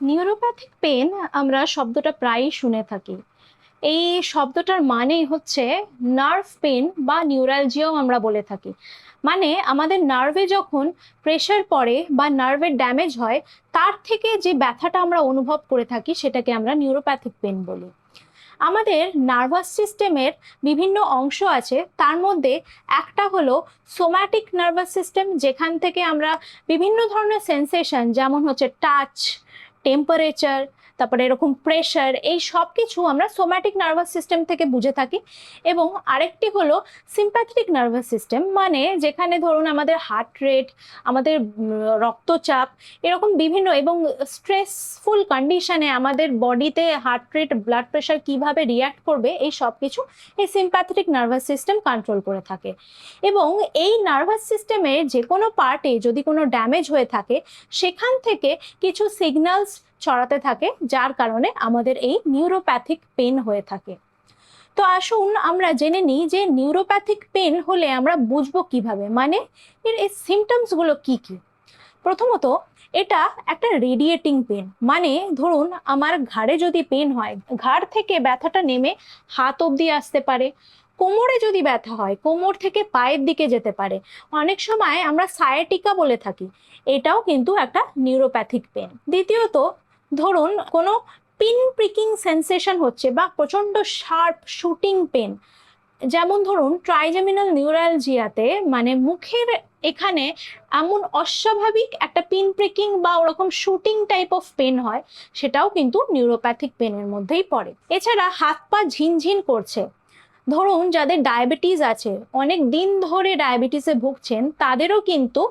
Neuropathic pen আমরা শব্দটা প্রায়ই শুনে থাকি। এই শব্দটার মানেই হচ্ছে নার্ভ পেন বা নিউরালজিয়াও আমরা বলে থাকি। মানে আমাদের নার্ভে যখন প্রেশার পড়ে বা নার্ভের ড্যামেজ হয়, তার থেকে যে ব্যথাটা আমরা অনুভব করে থাকি সেটাকে আমরা নিউরোপ্যাথিক পেন বলি। আমাদের নার্ভাস সিস্টেমের বিভিন্ন অংশ আছে, তার মধ্যে একটা হলো সোম্যাটিক নার্ভাস সিস্টেম যেখান থেকে আমরা বিভিন্ন ধরনের সেন্সেশন যেমন হচ্ছে টাচ temperature তারপরে এরকম প্রেশার এই সব কিছু আমরা সোম্যাটিক নার্ভাস সিস্টেম থেকে বুঝে থাকি। এবং আরেকটি হলো সিম্প্যাথেটিক নার্ভাস সিস্টেম মানে যেখানে ধরুন আমাদের হার্ট রেট আমাদের রক্তচাপ, এরকম বিভিন্ন এবং স্ট্রেসফুল কন্ডিশনে আমাদের বডিতে হার্ট রেট ব্লাড প্রেশার কীভাবে রিয়্যাক্ট করবে, এই সব কিছু এই সিম্প্যাথেটিক নার্ভাস সিস্টেম কন্ট্রোল করে থাকে। এবং এই নার্ভাস সিস্টেমের যে কোনো পার্টে যদি কোনো ড্যামেজ হয়ে থাকে, সেখান থেকে কিছু সিগন্যালস ছড়াতে থাকে, যার কারণে আমাদের এই নিউরোপ্যাথিক পেন হয়ে থাকে। তো আসুন আমরা জেনে নিই যে নিউরোপ্যাথিক পেন হলে আমরা বুঝব কীভাবে? মানে এর এই সিমটমসগুলো কি কি? প্রথমত, এটা একটা রেডিয়েটিং পেন মানে ধরুন আমার ঘাড়ে যদি পেন হয়, ঘাড় থেকে ব্যথাটা নেমে হাত অবধি আসতে পারে, কোমরে যদি ব্যথা হয়, কোমর থেকে পায়ের দিকে যেতে পারে। অনেক সময় আমরা সায়াটিকা বলে থাকি, এটাও কিন্তু একটা নিউরোপ্যাথিক পেন দ্বিতীয়ত ধরুন কোনো পিন প্রিকিং সেন্সেশন হচ্ছে বা প্রচণ্ড শার্প শুটিং পেন যেমন ধরুন ট্রাইজেমিনাল নিউরালজিয়াতে মানে মুখের এখানে এমন অস্বাভাবিক একটা পিন প্রিকিং বা ওরকম শুটিং টাইপ অফ পেন হয়, সেটাও কিন্তু নিউরোপ্যাথিক পেনের মধ্যেই পড়ে। এছাড়া হাত পা ঝিনঝিন করছে ধরুন যাদের ডায়াবেটিস আছে, অনেক দিন ধরে ডায়াবেটিসে ভুগছেন, তাদেরও কিন্তু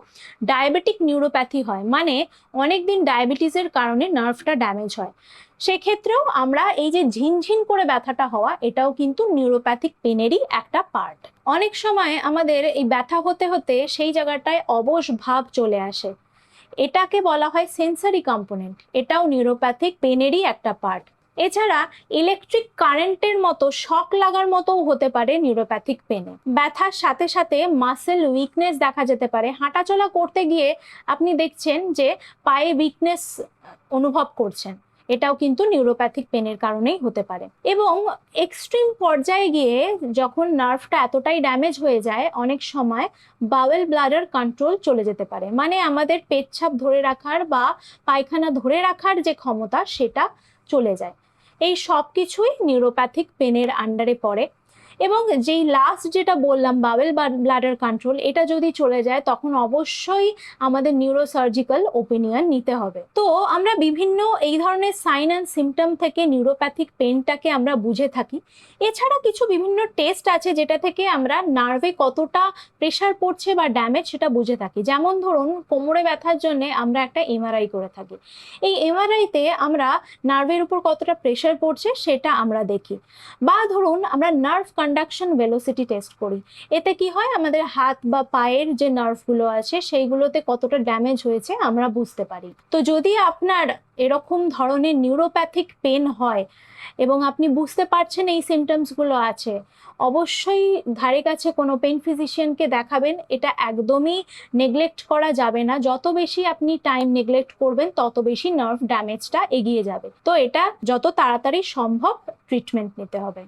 ডায়াবেটিক নিউরোপ্যাথি হয়। মানে অনেক দিন ডায়াবেটিসের কারণে নার্ভটা ড্যামেজ হয়। সেক্ষেত্রেও আমরা এই যে ঝিনঝিন করে ব্যথাটা হওয়া, এটাও কিন্তু নিউরোপ্যাথিক পেনেরই একটা পার্ট। অনেক সময় আমাদের এই ব্যথা হতে হতে সেই জায়গাটায় অবশ ভাব চলে আসে। এটাকে বলা হয় সেন্সারি কম্পোনেন্ট। এটাও নিউরোপ্যাথিক পেনেরই একটা পার্ট। এছাড়া ইলেকট্রিক কারেন্টের মতো শক লাগার মতোও হতে পারে নিউরোপ্যাথিক পেনে ব্যথার সাথে সাথে মাসেল উইকনেস দেখা যেতে পারে। হাঁটাচলা করতে গিয়ে আপনি দেখছেন যে পায়ে উইকনেস অনুভব করছেন। এটাও কিন্তু নিউরোপ্যাথিক পেনের কারণেই হতে পারে। এবং এক্সট্রিম পর্যায়ে গিয়ে যখন নার্ভটা এতটাই ড্যামেজ হয়ে যায়, অনেক সময় বাওয়েল ব্লাডার কন্ট্রোল চলে যেতে পারে। মানে আমাদের পেচ্ছাপ ধরে রাখার বা পায়খানা ধরে রাখার যে ক্ষমতা, সেটা চলে যায়। এই সব কিছুই নিউরোপ্যাথিক পেনের আন্ডারে পড়ে। এবং যেই লাস্ট যেটা বললাম বাওয়েল ব্লাডার কন্ট্রোল এটা যদি চলে যায়, তখন অবশ্যই আমাদের নিউরোসার্জিক্যাল ওপিনিয়ন নিতে হবে। তো আমরা বিভিন্ন এই ধরনের সাইন অ্যান্ড সিমটম থেকে নিউরোপ্যাথিক পেনটাকে আমরা বুঝে থাকি। এছাড়া কিছু বিভিন্ন টেস্ট আছে যেটা থেকে আমরা নার্ভে কতটা প্রেশার পড়ছে বা ড্যামেজ সেটা বুঝে থাকি। যেমন ধরুন, কোমরে ব্যথার জন্য আমরা একটা এমআরআই করে থাকি। এই এমআরআইতে আমরা নার্ভের উপর কতটা প্রেশার পড়ছে সেটা আমরা দেখি। বা ধরুন, আমরা নার্ভ কন্ডাকশন ভেলোসিটি টেস্ট করি। এতে কি হয়? আমাদের হাত বা পায়ের যে নার্ভগুলো আছে, সেইগুলোতে কতটা ড্যামেজ হয়েছে আমরা বুঝতে পারি। তো যদি আপনার এরকম ধরনের নিউরোপ্যাথিক পেন হয় এবং আপনি বুঝতে পারছেন এই সিমটমসগুলো আছে, অবশ্যই ধারে কাছে কোনো পেন ফিজিশিয়ানকে দেখাবেন। এটা একদমই নেগলেক্ট করা যাবে না। যত বেশি আপনি টাইম নেগলেক্ট করবেন, তত বেশি নার্ভ ড্যামেজটা এগিয়ে যাবে। তো এটা যত তাড়াতাড়ি সম্ভব ট্রিটমেন্ট নিতে হবে।